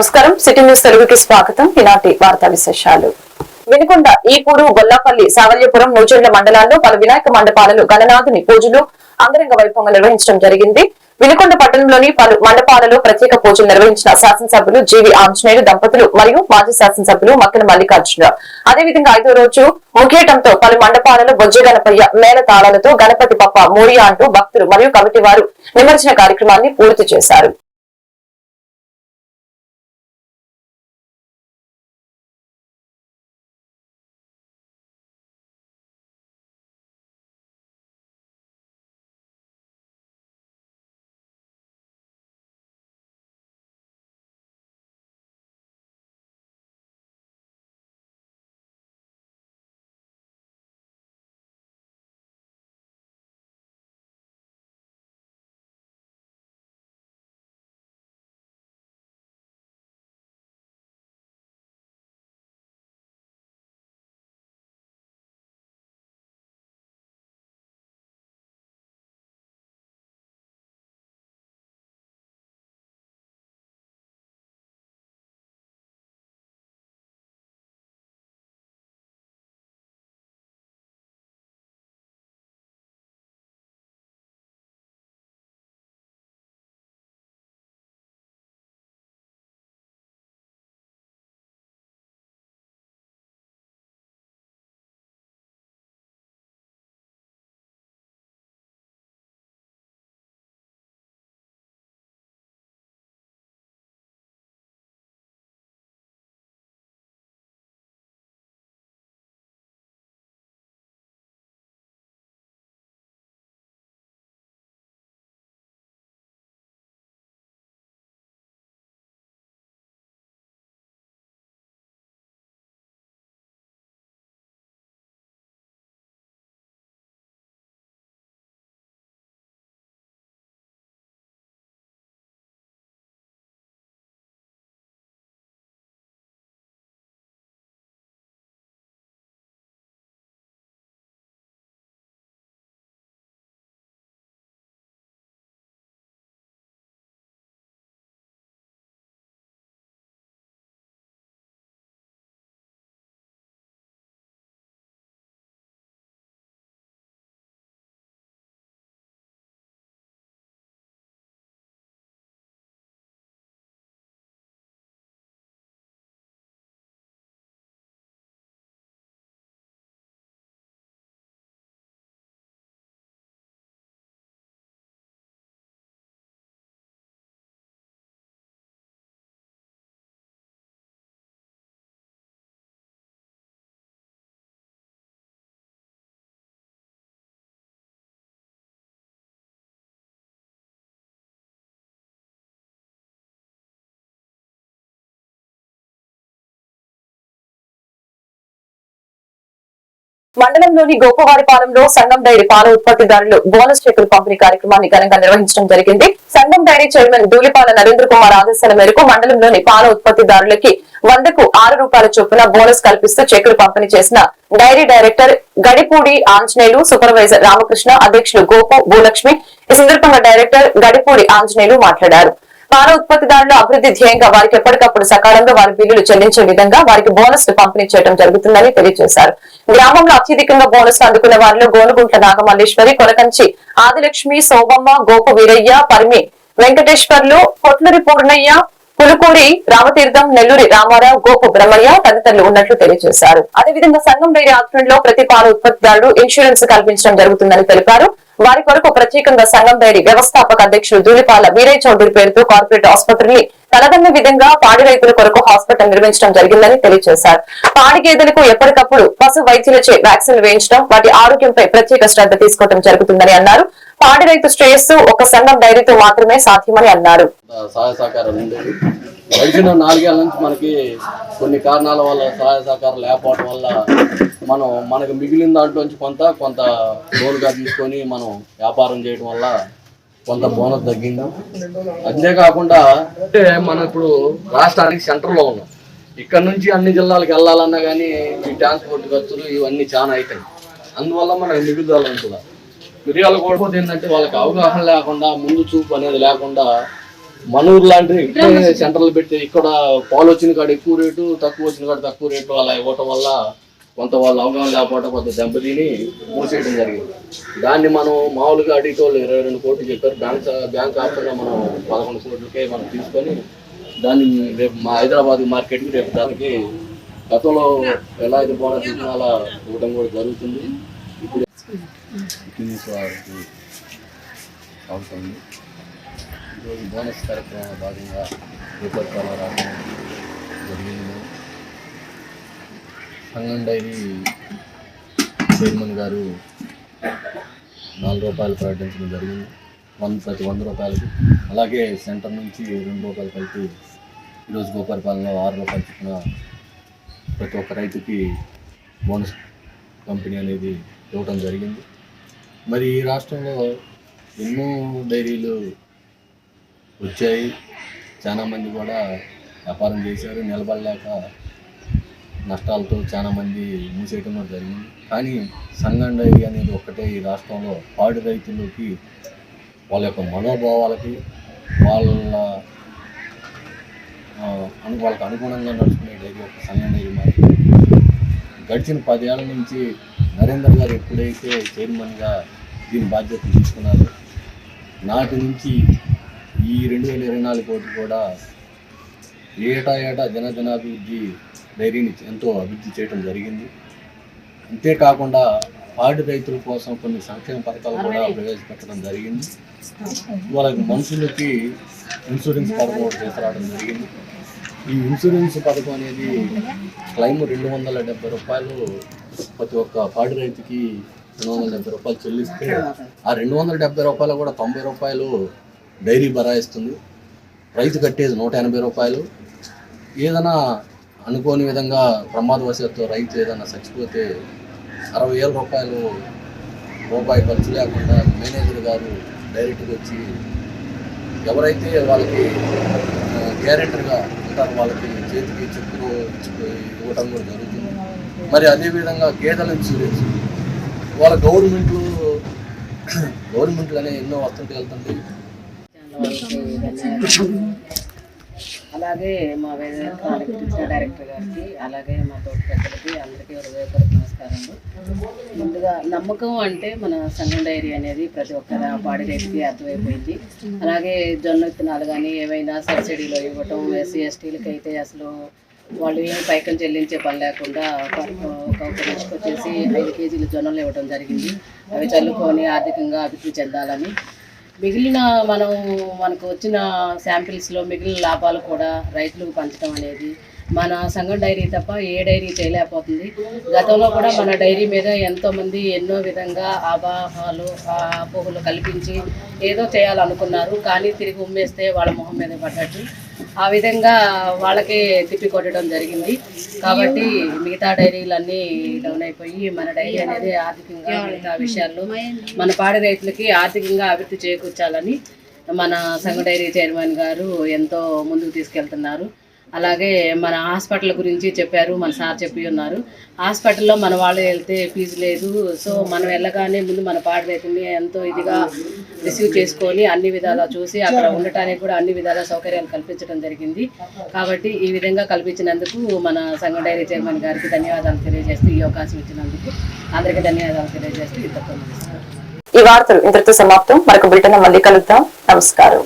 నమస్కారం. City news తెలుగుకి స్వాగతం. ఈనాటి వార్తా విశేషాలు. వినుకొండ ఈపూరు గొల్లాపల్లి సావల్యపురం నూజెండ్ల మండలాల్లో పలు వినాయక మండపాలలో గణనాథుని పూజలు అంగరంగ వైభవంగా నిర్వహించడం జరిగింది. వినుకొండ పట్టణంలోని పలు మండపాలలో ప్రత్యేక పూజలు నిర్వహించిన శాసనసభ్యులు జీవి ఆంజనేయులు దంపతులు మరియు మాజీ శాసనసభ్యులు మక్కన మల్లికార్జునరావు అదేవిధంగా ఐదో రోజు ముఖ్యటంతో పలు మండపాలలో బొజ్జ గణపయ్య మేళ తాళాలతో గణపతి పప్ప మోరియా అంటూ భక్తులు మరియు కమిటీ వారు నిమజ్జన కార్యక్రమాన్ని పూర్తి చేశారు. మండలంలోని గోపవారిపాలెంలో సంఘం డైరీ పాల ఉత్పత్తిదారులు బోనస్ చెక్కులు పంపిణీ కార్యక్రమాన్ని ఘనంగా నిర్వహించడం జరిగింది. సంఘం డైరీ చైర్మన్ ధూళిపాల నరేంద్ర కుమార్ ఆదేశాల మేరకు మండలంలోని పాల ఉత్పత్తిదారులకి వందకు ఆరు రూపాయల చొప్పున బోనస్ కల్పిస్తూ చెక్కులు పంపిణీ చేసిన dairy director Gadipudi Anjaneyulu supervisor Ramakrishna అధ్యక్షులు గోపు భూలక్ష్మి ఈ సందర్భంగా డైరెక్టర్ గడిపూడి ఆంజనేయులు మాట్లాడారు. పాల ఉత్పత్తిదారుల అభివృద్ధి ధ్యేయంగా వారికి ఎప్పటికప్పుడు సకాలంలో వారి బిల్లులు చెల్లించే విధంగా వారికి బోనస్ పంపిణీ చేయడం జరుగుతుందని తెలియజేశారు. గ్రామంలో అత్యధికంగా బోనస్ అందుకున్న వారిలో గోనుగుంట నాగమల్లేశ్వరి కొరకంచి ఆదిలక్ష్మి సోమమ్మ గోపు వీరయ్య పరిమి వెంకటేశ్వర్లు కొట్లూరి పూర్ణయ్య పులుకూరి రామతీర్థం నెల్లూరి రామారావు గోపు బ్రహ్మయ్య తదితరులు ఉన్నట్లు తెలియజేశారు. అదేవిధంగా సంఘం డైరీ ఆధ్వర్యంలో ప్రతి పాల ఉత్పత్తిదారులు ఇన్సూరెన్స్ కల్పించడం జరుగుతుందని తెలిపారు. వారి కొరకు ప్రత్యేకంగా సంఘం డైరీ వ్యవస్థాపక అధ్యక్షులు ధూళిపాల వీరయ్య చౌదరి పేరుతో కార్పొరేట్ ఆసుపత్రిని తలదన్న విధంగా పాడి రైతుల కొరకు హాస్పిటల్ నిర్మించడం జరిగిందని తెలియజేశారు. పాడి గేదెలకు ఎప్పటికప్పుడు పశు వైద్యులచే వ్యాక్సిన్ వేయించడం వాటి ఆరోగ్యంపై ప్రత్యేక శ్రద్ధ తీసుకోవడం జరుగుతుందని అన్నారు. పాడి రైతు శ్రేయస్సు ఒక సంఘం డైరీతో మాత్రమే సాధ్యమని అన్నారు. గడిచిన నాలుగేళ్ళ నుంచి మనకి కొన్ని కారణాల వల్ల సహాయ సహకారం లేకపోవడం వల్ల మనం మనకు మిగిలిన దాంట్లోంచి కొంత కొంత లోన్గా తీసుకొని మనం వ్యాపారం చేయడం వల్ల కొంత బోనస్ తగ్గింది. అంతేకాకుండా అంటే మనం ఇప్పుడు రాష్ట్రానికి సెంటర్లో ఉన్నాం. ఇక్కడ నుంచి అన్ని జిల్లాలకు వెళ్ళాలన్నా కానీ ఈ ట్రాన్స్పోర్ట్ ఖర్చులు ఇవన్నీ చాలా అవుతాయి అందువల్ల మనకు మిగులుదల ఉంటుంది మిరియాలు కూడా ఏంటంటే వాళ్ళకి అవగాహన లేకుండా ముందు చూపు అనేది లేకుండా మన ఊరు లాంటి ఇక్కడే సెంటర్లు పెట్టి ఇక్కడ పాలు వచ్చిన కాడ ఎక్కువ రేటు తక్కువ వచ్చిన కాడ తక్కువ రేటు అలా ఇవ్వటం వల్ల కొంత వాళ్ళు అవగాహన లేకపోవడం కొంత దెబ్బతిని మూసేయడం జరిగింది. దాన్ని మనం మామూలుగా అడిగితే వాళ్ళు ఇరవై రెండు కోట్లు చెప్పారు. బ్యాంక్ బ్యాంక్ ఆఫర్గా మనం పదకొండు కోట్లకే మనం తీసుకొని దాన్ని రేపు మా హైదరాబాద్ మార్కెట్కి రేపు దానికి గతంలో ఎలా అయితే బోనస్ ఇచ్చినా అలా ఇవ్వడం కూడా జరుగుతుంది. ఇప్పుడు అవుతుంది. ఈరోజు బోనస్ కార్యక్రమంలో భాగంగా రూపాయలు రావడం జరిగింది. సంగం డైరీ చైర్మన్ గారు నాలుగు రూపాయలు ప్రకటించడం జరిగింది. వంద ప్రతి వంద రూపాయలకి. అలాగే సెంటర్ నుంచి రెండు రూపాయలు కలిపి ఈరోజు గోపరిపాలనలో ఆరు రూపాయలు చొప్పున ప్రతి ఒక్క రైతుకి బోనస్ కంపెనీ అనేది ఇవ్వడం జరిగింది. మరి ఈ రాష్ట్రంలో ఎన్నో డైరీలు వచ్చాయి. చాలామంది కూడా వ్యాపారం చేశారు. నిలబడలేక నష్టాలతో చాలామంది మూసేయటం జరిగింది. కానీ సంఘం డైరీ అనేది ఒక్కటే ఈ రాష్ట్రంలో పాడి రైతులకి వాళ్ళ యొక్క మనోభావాలకి వాళ్ళ వాళ్ళకి అనుగుణంగా నడుచుకునే డైరీ ఒక సంగం డైరీ గడిచిన పదేళ్ళ నుంచి నరేంద్ర గారు ఎప్పుడైతే చైర్మన్గా దీని బాధ్యత తీసుకున్నారో నాటి నుంచి ఈ రెండు వేల ఇరవై నాలుగు కోటి కూడా ఏటా ఏటా జనజనాభివృద్ధి డైరీని ఎంతో అభివృద్ధి చేయడం జరిగింది. అంతేకాకుండా పాడి రైతుల కోసం కొన్ని సంక్షేమ పథకాలు కూడా ప్రవేశపెట్టడం జరిగింది. వాళ్ళకి మనుషులకి ఇన్సూరెన్స్ పథకం ఒకటి తీసుకురావడం జరిగింది. ఈ ఇన్సూరెన్స్ పథకం అనేది క్లైమ్ రెండు వందల డెబ్బై రూపాయలు. ప్రతి ఒక్క పాడి రైతుకి రెండు వందల డెబ్బై రూపాయలు చెల్లిస్తే ఆ రెండు వందల డెబ్బై రూపాయలు కూడా తొంభై రూపాయలు డైరీ బరాయిస్తుంది రైతు కట్టేది నూట ఎనభై రూపాయలు. ఏదైనా అనుకోని విధంగా ప్రమాదవశాత్తు రైతు ఏదైనా చచ్చిపోతే అరవై వేల రూపాయలు రూపాయి ఖర్చు లేకుండా మేనేజర్ గారు డైరెక్ట్గా వచ్చి ఎవరైతే వాళ్ళకి గ్యారెంటర్గా ఉంటారో వాళ్ళకి చేతికి చెప్పులు ఇచ్చుకు కూడా జరుగుతుంది. మరి అదేవిధంగా గేదెల ఇన్సూరెన్స్. వాళ్ళ గవర్నమెంట్లు గవర్నమెంట్లు అనే ఎన్నో వస్తుంటే వెళ్తుంది. అలాగే మా వేదాంతానికి ఇచ్చిన డైరెక్టర్ గారికి అలాగే మా తోటి పెద్దలకి అందరికీ హృదయపూర్వక నమస్కారాలు. ముందుగా నమ్మకం అంటే మన సంఘం డైరీ అనేది ప్రతి ఒక్కరి పాడి రైతుకి అర్థమైపోయింది. అలాగే జొన్న విత్తనాలు కానీ ఏవైనా సబ్సిడీలో ఇవ్వటం ఎస్సీ ఎస్టీలకి అయితే అసలు వాళ్ళు ఏం పైకం చెల్లించే పని లేకుండా ఒక ఒక మనిషికి వచ్చేసి ఐదు కేజీలు జొన్నలు ఇవ్వడం జరిగింది. అవి చల్లుకొని ఆర్థికంగా అభివృద్ధి చెందాలని మిగిలిన మనం మనకు వచ్చిన శాంపిల్స్లో మిగిలిన లాభాలు కూడా రైతులకు పంచడం అనేది మన సంఘం డైరీ తప్ప ఏ డైరీ చేయలేకపోతుంది. గతంలో కూడా మన డైరీ మీద ఎంతోమంది ఎన్నో విధంగా ఆవాహాలు అపోహలు కల్పించి ఏదో చేయాలనుకున్నారు. కానీ తిరిగి ఉమ్మేస్తే వాళ్ళ మొహం మీద పడ్డట్టు. ఆ విధంగా వాళ్ళకే తిప్పి కొట్టడం జరిగింది. కాబట్టి మిగతా డైరీలన్నీ డౌన్ అయిపోయి మన డైరీ అనేది ఆర్థికంగా మిగతా విషయాల్లో మన పాడి రైతులకి ఆర్థికంగా అభివృద్ధి చేకూర్చాలని మన సంఘ డైరీ చైర్మన్ గారు ఎంతో ముందుకు తీసుకెళ్తున్నారు. అలాగే మన హాస్పిటల్ గురించి చెప్పారు మన సార్ చెప్పి ఉన్నారు. హాస్పిటల్లో మన వాళ్ళు వెళ్తే ఫీజు లేదు. సో మనం వెళ్ళగానే ముందు మన పాడి ఎంతో ఇదిగా రిసీవ్ చేసుకొని అన్ని విధాలా చూసి అక్కడ ఉండటానికి కూడా అన్ని విధాల సౌకర్యాలు కల్పించడం జరిగింది. కాబట్టి ఈ విధంగా కల్పించినందుకు మన సంఘం డైరీ చైర్మన్ గారికి ధన్యవాదాలు తెలియజేస్తూ ఈ అవకాశం ఇచ్చినందుకు అందరికీ ధన్యవాదాలు తెలియజేస్తూ ఈ వార్తలు ఇంతటితో సమాప్తం. మరొక బ్రిటన్ మళ్ళీ కలుద్దాం. నమస్కారం.